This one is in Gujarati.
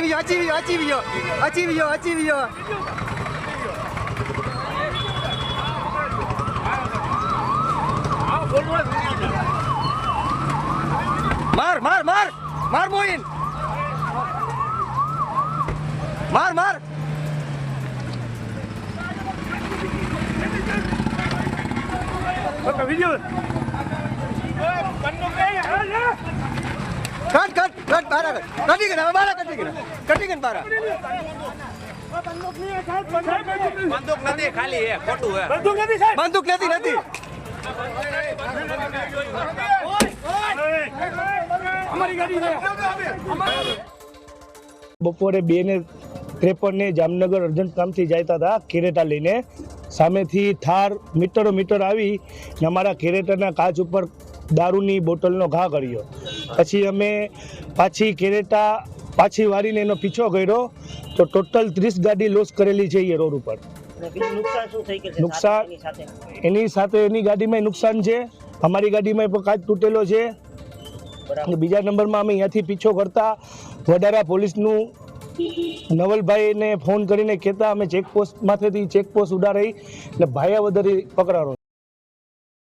અચીવ્યો અચીવ્યો અચીવ્યો અચીવ્યો અચીવ્યો માર માર માર માર મોઈન માર માર કટ કટ કટ ગણ હવે બારા કટી ગણ કટી બંદૂક નથી ખાલી એ ખોટું હે બંદૂક નથી નથી. બપોરે બે ને ત્રેપનને જામનગર અર્જન્ટ કામથી જતા હતા કેરેટા લઈને. સામેથી થાર મીટરો મીટર આવી ને અમારા કેરેટાના કાચ ઉપર દારૂની બોટલનો ઘા કર્યો. પછી અમે પાછી કેરેટા પાછી વારીને એનો પીછો કર્યો તો ટોટલ ત્રીસ ગાડી લોસ કરેલી છે એ રોડ ઉપર. નુકસાન એની સાથે? એની ગાડીમાં નુકસાન છે અમારી ગાડીમાં પણ કાચ તૂટેલો છે. બીજા નંબરમાં અમે અહીંયાથી પીછો કરતા વડારા પોલીસનું નવલભાઈને ફોન કરીને કહેતા અમે ચેકપોસ્ટ માથેથી ચેકપોસ્ટ ઉડાડી એટલે ભાયા વધારી પકડાણો